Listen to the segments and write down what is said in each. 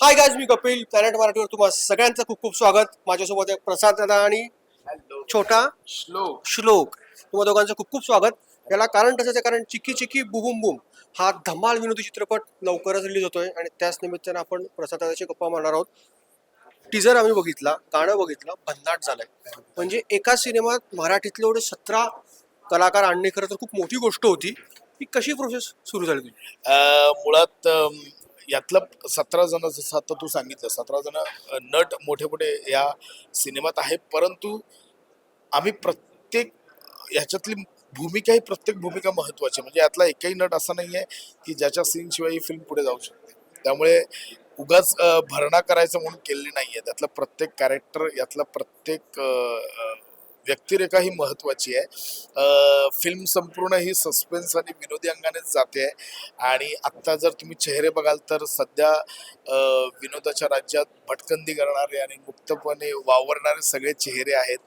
हाय गाज मी कपिल प्लॅनेट मराठीवर तुम्हाला सगळ्यांचं खूप खूप स्वागत. माझ्यासोबत प्रसाद दादा आणि छोटा श्लोक. श्लोक. तुम्हा दोघांचं खूप खूप स्वागत. याला कारण तसंच आहे कारण चिकी चिकी बुबुम बुम हा धमाल विनोदी चित्रपट लवकरच रिलीज होतोय आणि त्याच निमित्तानं आपण प्रसाद दादाची गप्पा मारणार आहोत. टीजर आम्ही बघितला गाणं बघितलं भन्नाट झालंय. म्हणजे एका सिनेमात मराठीतले एवढे सतरा कलाकार आणणे खरं तर खूप मोठी गोष्ट होती. ही कशी प्रोसेस सुरू झाली मुळात यातलं सतरा जण जसं आता तू सांगितलं सतरा जण नट मोठे मोठे या सिनेमात आहे परंतु आम्ही प्रत्येक ह्याच्यातली भूमिका ही प्रत्येक भूमिका महत्वाची म्हणजे यातला एकही नट असा नाही आहे की ज्याच्या सीनशिवाय ही फिल्म पुढे जाऊ शकते. त्यामुळे उगाच भरणा करायचं म्हणून केलेली आहे त्यातलं प्रत्येक कॅरेक्टर यातला प्रत्येक व्यक्तिरेखा ही महत्वाची आहे. फिल्म संपूर्ण ही सस्पेन्स आणि विनोदी अंगानेच जाते. आहे आणि आत्ता जर तुम्ही चेहरे बघाल तर सध्या विनोदाच्या राज्यात भटकंदी करणारे आणि मुक्तपणे वावरणारे सगळे चेहरे आहेत.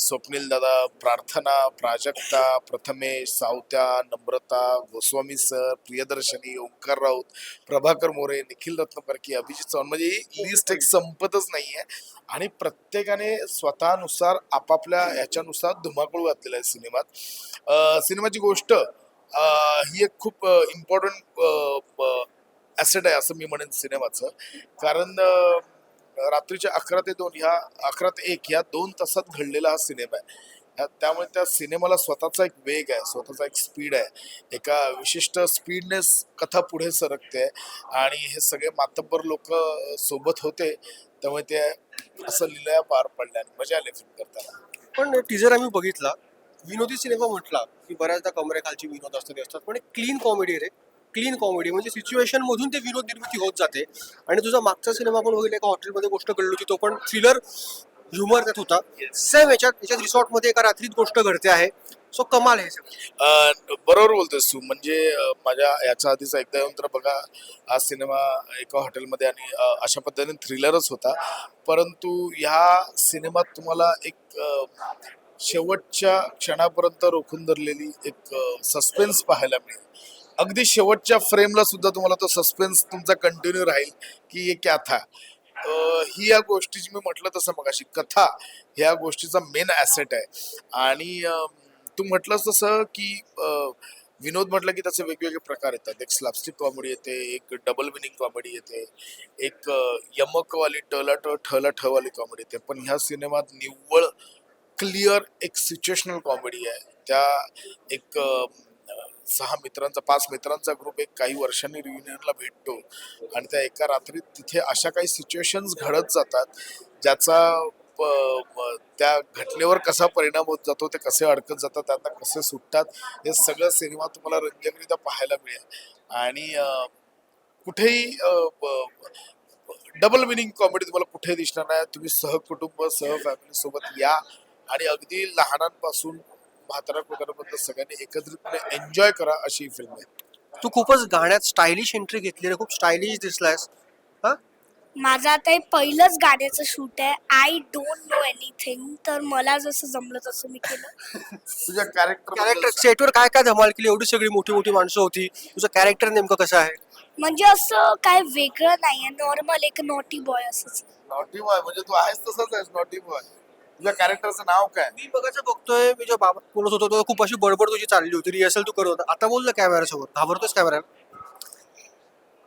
स्वप्नील दादा प्रार्थना प्राजक्ता प्रथमेश सावत्या नम्रता गोस्वामी सर प्रियदर्शनी ओंकार राऊत प्रभाकर मोरे निखिल रत्नपरकी अभिजित चव्हाण. म्हणजे ही लिस्ट एक संपतच नाही आहे आणि प्रत्येकाने स्वतःनुसार आपापल्या ह्याच्यानुसार धुमाकूळ घातलेला आहे सिनेमात. सिनेमाची गोष्ट ही एक खूप इम्पॉर्टंट ॲसेट आहे असं मी म्हणेन सिनेमाचं. कारण रात्रीच्या अकरा ते दोन ह्या अकरा ते एक ह्या दोन तासात घडलेला हा सिनेमा आहे. त्यामुळे त्या सिनेमाला स्वतःचा एक वेग आहे स्वतःचा एक स्पीड आहे. एका विशिष्ट स्पीडनेस कथा पुढे सरकते आणि हे सगळे मातब्बर लोक सोबत होते. त्यामुळे ते असं लिलया पार पडल्या आणि मजा आली फिल्म करताना. पण टीजर आम्ही बघितला. विनोदी सिनेमा म्हटला की बऱ्याचदा कमरेखालची विनोद असतात ते असतात पण एक क्लीन कॉमेडी रे. क्लीन कॉमेडी म्हणजे सिच्युएशन मधून ते विनोद निर्मिती होत जाते. आणि तुझा मागचा सिनेमा पण बघितला एका हॉटेलमध्ये गोष्ट घडली होती तो पण थ्रिलर ह्युमर त्यात होता. सेम याच्यात याच्यात रिसॉर्टमध्ये एका रात्रीत गोष्ट घडते आहे. सो कमाल आहे सगळं. अं, बरोबर बोलतोस तू. म्हणजे माझ्या याच्या आधीचा एकदा येऊन तर बघा हा सिनेमा एका हॉटेलमध्ये आणि अशा पद्धतीने थ्रिलरच होता. परंतु ह्या सिनेमात तुम्हाला एक शेवटच्या क्षणापर्यंत रोखून धरलेली एक सस्पेन्स पाहायला मिळेल. अगदी शेवटच्या फ्रेमला सुद्धा तुम्हाला तो सस्पेन्स तुमचा कंटिन्यू राहील की हे क्या था? ही या गोष्टीची मी म्हटलं तसं मग अशी कथा ह्या गोष्टीचा मेन ॲसेट आहे. आणि तू म्हटलंस तसं की विनोद म्हटलं की त्याचे वेगवेगळे प्रकार येतात. एक स्लॅपस्टिक कॉमेडी येते एक डबल विनिंग कॉमेडी येते एक यमकवाली टला ट ठला ठवाली कॉमेडी येते. पण ह्या सिनेमात निव्वळ क्लिअर एक सिच्युएशनल कॉमेडी आहे. त्या एक सहा मित्रांचा पाच मित्रांचा ग्रुप एक काही वर्षांनी रियुनियनला भेटतो. आणि त्या एका रात्रीत तिथे अशा काही सिच्युएशन्स घडत जातात ज्याचा त्या घटनेवर कसा परिणाम होत जातो ते कसे अडकत जातात त्यांना कसे सुटतात हे सगळं सिनेमा तुम्हाला रंजनरित्या पाहायला मिळेल. आणि कुठेही डबल मिनिंग कॉमेडी तुम्हाला कुठेही दिसणार नाही. तुम्ही सहकुटुंब सह फॅमिली सोबत या आणि अगदी लहानांपासून म्हातारा कुटुंबापर्यंत सगळ्यांनी एकत्रितपणे एन्जॉय करा अशी ही फिल्म आहे. तू खूपच गाण्यात स्टायलिश एंट्री घेतली रे खूप स्टायलिश दिसलायस. हा? माझं आता हे पहिलंच गाण्याचं शूट आहे. आय डोंट नो एनिथिंग तर मला जसं जमलं तसं मी केलं. तुझ्या कॅरेक्टर कॅरेक्टर सेटवर काय काय धमाल केली? एवढी सगळी मोठी मोठी माणसं होती. तुझं कॅरेक्टर नेमकं कसं आहे? म्हणजे असं काय वेगळं नाही आहे. नॉर्मल एक नॉटी बॉय असंच. नॉटी बॉय म्हणजे तू आहेस तसंच आहेस नॉटी बॉय तुझ्या कॅरेक्टरचं नाव काय? मी बघायचं बघतोय मी जेव्हा बाबा बोलत होतो तेव्हा खूप अशी बडबड तुझी चालली होती. रिहर्सल तू करत होता. आता बोललं कॅमेरा समोर घाबरतोस कॅमेरा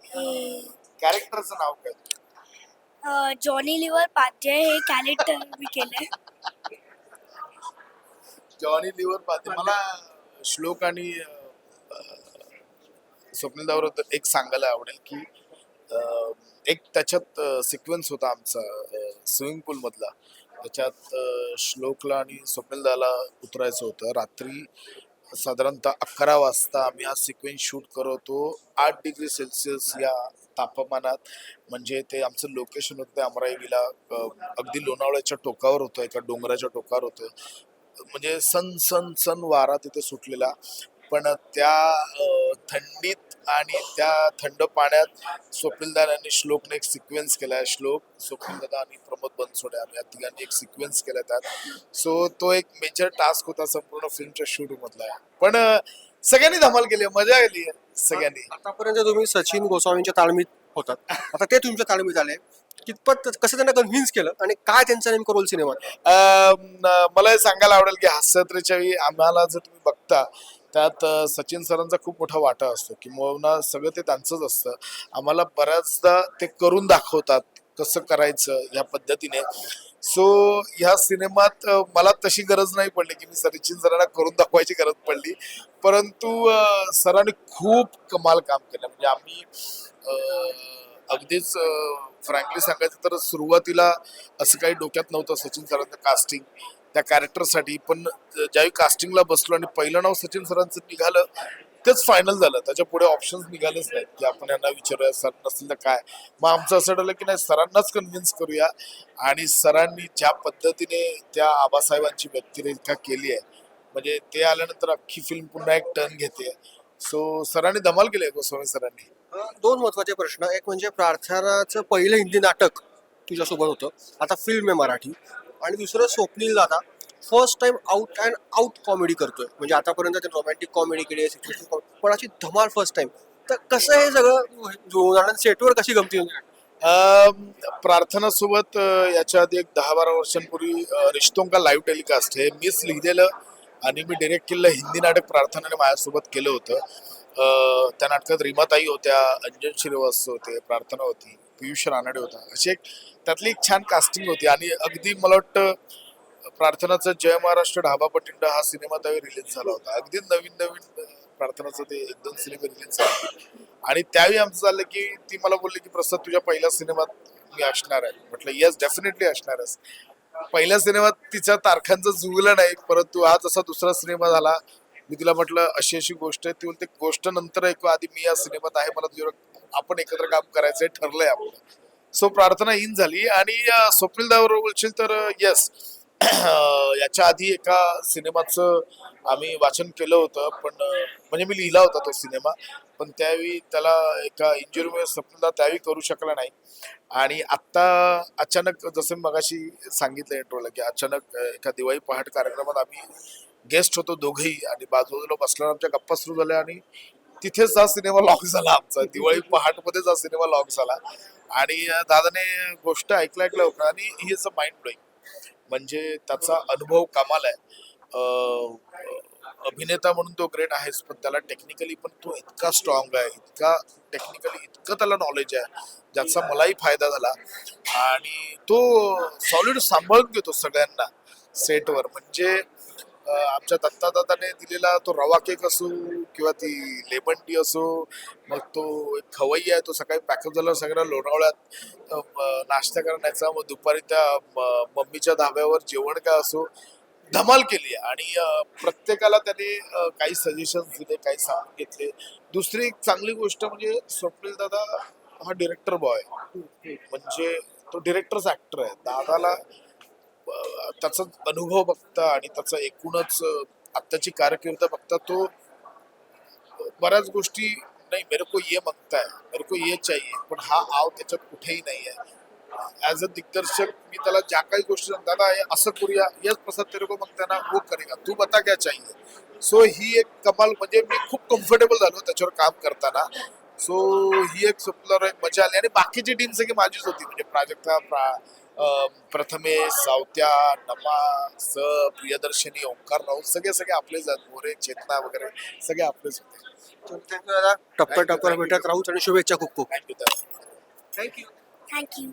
हे. कॅरेक्टरचं नाव काय? जॉनी लिव्हर पाध्ये हे कॅरेक्टर मी केलंय. जॉनी लिव्हर पाहते मला श्लोक आणि स्वप्नील दावर एक सांगायला आवडेल की अं, एक त्याच्यात सिक्वेन्स होता आमचा स्विमिंग पूल मधला. त्याच्यात अं, श्लोकला आणि स्वप्नील दाला उतरायचं होतं. रात्री साधारणतः अकरा वाजता आम्ही हा सिक्वेन्स शूट करतो आठ डिग्री सेल्सिअस या तापमानात म्हणजे ते आमचं लोकेशन होतं ते अमराईला अगदी लोणावळ्याच्या टोकावर होतं एका डोंगराच्या टोकावर होतं. म्हणजे सन सन सन वारा तिथे सुटलेला. पण त्या थंडीत आणि त्या थंड पाण्यात स्वप्नीलदार आणि श्लोकने एक सिक्वेन्स केलाय श्लोक स्वप्नीलदादा आणि प्रमोद बनसोडे आम्ही या तिघांनी एक सिक्वेन्स केला त्यात. सो तो एक मेजर टास्क होता संपूर्ण फिल्मच्या शूट मधला. पण सगळ्यांनी धमाल केली आहे, मजा आली आहे सगळ्यांनी. आतापर्यंत तुम्ही सचिन गोस्वामींच्या ताळमीत होतात. आता ते तुमच्या ताळमीत आले. कितपत कसं त्यांना कन्व्हिन्स केलं आणि काय त्यांचा नेमका रोल सिनेमात अं, न- मला हे सांगायला आवडेल की हास्यत्रेच्या वेळी आम्हाला जर तुम्ही बघता त्यात अं, सचिन सरांचा खूप मोठा वाटा असतो किंवा सगळं ते त्यांचंच असतं. आम्हाला बऱ्याचदा ते करून दाखवतात कसं करायचं या पद्धतीने. सो ह्या सिनेमात मला तशी गरज नाही पडली की मी सचिन सरांना करून दाखवायची गरज पडली. परंतु सरांनी खूप कमाल काम केलं. म्हणजे आम्ही अगदीच फ्रँकली सांगायचं तर सुरुवातीला असं काही डोक्यात नव्हतं सचिन सरांचं कास्टिंग त्या कॅरेक्टरसाठी पण ज्यावेळी कास्टिंगला बसलो आणि पहिलं नाव सचिन सरांचं निघालं तेच फायनल झालं. त्याच्या पुढे ऑप्शन्स निघालेच नाहीत. की आपण यांना विचारूया सर नसतील तर काय? मग आमचं असं ठरलं की नाही सरांनाच कन्व्हिन्स करूया. आणि सरांनी ज्या पद्धतीने त्या आबासाहेबांची व्यक्तिरेखा केली आहे म्हणजे ते आल्यानंतर अख्खी फिल्म पुन्हा एक टर्न घेते. सो सरांनी धमाल केली आहे गोस्वामी सरांनी. दोन महत्त्वाचे प्रश्न. एक म्हणजे प्रार्थनाचं पहिलं हिंदी नाटक तुझ्यासोबत होतं. आता फिल्म आहे मराठी. आणि दुसरं स्वप्नील दादा. First time out and out comedy करतोय. म्हणजे आतापर्यंत त्याने रोमॅन्टिक कॉमेडी केली आहे पण अशी धमाल फर्स्ट टाइम तर कसं हे सगळं सेटवर कशी गमती होती? प्रार्थनासोबत याच्या आधी एक दहा बारा वर्षांपूर्वी रिश्तों का लाईव्ह टेलिकास्ट हे मीच लिहिलेलं आणि मी डिरेक्ट केलेलं हिंदी नाटक प्रार्थनाने माझ्यासोबत केलं होतं. त्या नाटकात रीमाताई होत्या अंजन श्रीवास्तव होते प्रार्थना होती पियुष रानडे होता. अशी एक त्यातली एक छान कास्टिंग होती. आणि अगदी मला वाटतं प्रार्थनाचा जय महाराष्ट्र ढाबा पटिंडा हा सिनेमा त्यावेळी रिलीज झाला होता. अगदी नवीन नवीन प्रार्थनाचा ते एक दोन सिनेमे रिलीज झाले. आणि त्यावेळी आमचं झालं की ती मला बोलली की प्रसाद तुझ्या पहिल्या सिनेमात मी असणार आहे. म्हटलं येस डेफिनेटली असणारच. पहिल्या सिनेमात तिच्या तारखांचं जुळलं नाही परंतु हा जसा दुसरा सिनेमा झाला. मी तिला म्हटलं अशी अशी गोष्ट आहे. ती बोलते गोष्ट नंतर ऐकू आधी मी या सिनेमात आहे मला तुझ्या आपण एकत्र काम करायचंय ठरलंय आपलं. सो प्रार्थना इन झाली. आणि स्वप्नील दावर बोलशील तर येस याच्या आधी एका सिनेमाचं आम्ही वाचन केलं होतं पण म्हणजे मी लिहिला होता तो सिनेमा पण त्यावेळी त्याला एका इंजुरीमुळे स्वप्नदा त्यावेळी करू शकला नाही. आणि आत्ता अचानक जसं मी मगाशी सांगितलं इंट्रोला की अचानक एका दिवाळी पहाट कार्यक्रमात आम्ही गेस्ट होतो दोघेही आणि बाजूला बसल्यावर आमच्या गप्पा सुरू झाल्या आणि तिथेच हा सिनेमा लॉक झाला आमचा. दिवाळी पहाटमध्येच हा सिनेमा लॉक झाला. आणि दादाने गोष्ट ऐकलं ऐकलं होतं आणि ही इज अ माइंड ब्लोईंग म्हणजे त्याचा अनुभव कमाल आहे. अभिनेता म्हणून तो ग्रेट आहेच पण त्याला टेक्निकली पण तो इतका स्ट्रॉंग आहे इतका टेक्निकली इतकं त्याला नॉलेज आहे ज्याचा मलाही फायदा झाला. आणि तो सॉलिड सांभाळून घेतो सगळ्यांना सेटवर म्हणजे आमच्या दत्तादादाने दिलेला तो रवा केक असो किंवा ती लेमन टी असो मग तो एक खवई आहे तो सकाळी पॅकअप झाला सगळ्या लोणावळ्यात नाश्ता करण्याचा मग दुपारी त्या मम्मीच्या धाब्यावर जेवण काय असो धमाल केली. आणि प्रत्येकाला त्याने काही सजेशन्स दिले काही सांगून घेतले. दुसरी एक चांगली गोष्ट म्हणजे स्वप्नील दादा हा डिरेक्टर बॉय म्हणजे तो डिरेक्टरच ऍक्टर आहे. दादाला त्याचा अनुभव बघता आणि त्याचा एकूणच आत्ताची कारकीर्द बघता तो बऱ्याच गोष्टी नाही मेरे को ये मागता है मेरे को ये चाहिए पण हा आव त्याच्यात कुठेही नाही आहे ॲज अ दिग्दर्शक मी त्याला ज्या काही गोष्टी सांगतो, दादा हे असं करूया यस प्रसाद तेरे को मागता ना वो करेगा तू बता क्या चाहिए? सो ही एक कमाल म्हणजे मी खूप कम्फर्टेबल झालो त्याच्यावर काम करताना. सो ही एक सुंदर एक मजा आली. आणि बाकीची टीम सगळी माझीच होती म्हणजे प्राजक्ता प्रा अं, प्रथमेश सावत्या नमा स प्रियदर्शनी ओंकार राऊत सगळे सगळे आपलेच आहेत. मोरे चेतना वगैरे सगळे आपलेच होते. दादा टप्प्या टप्प्यावर भेटत राहूच आणि शुभेच्छा खूप खूप. Thank you thank you thank you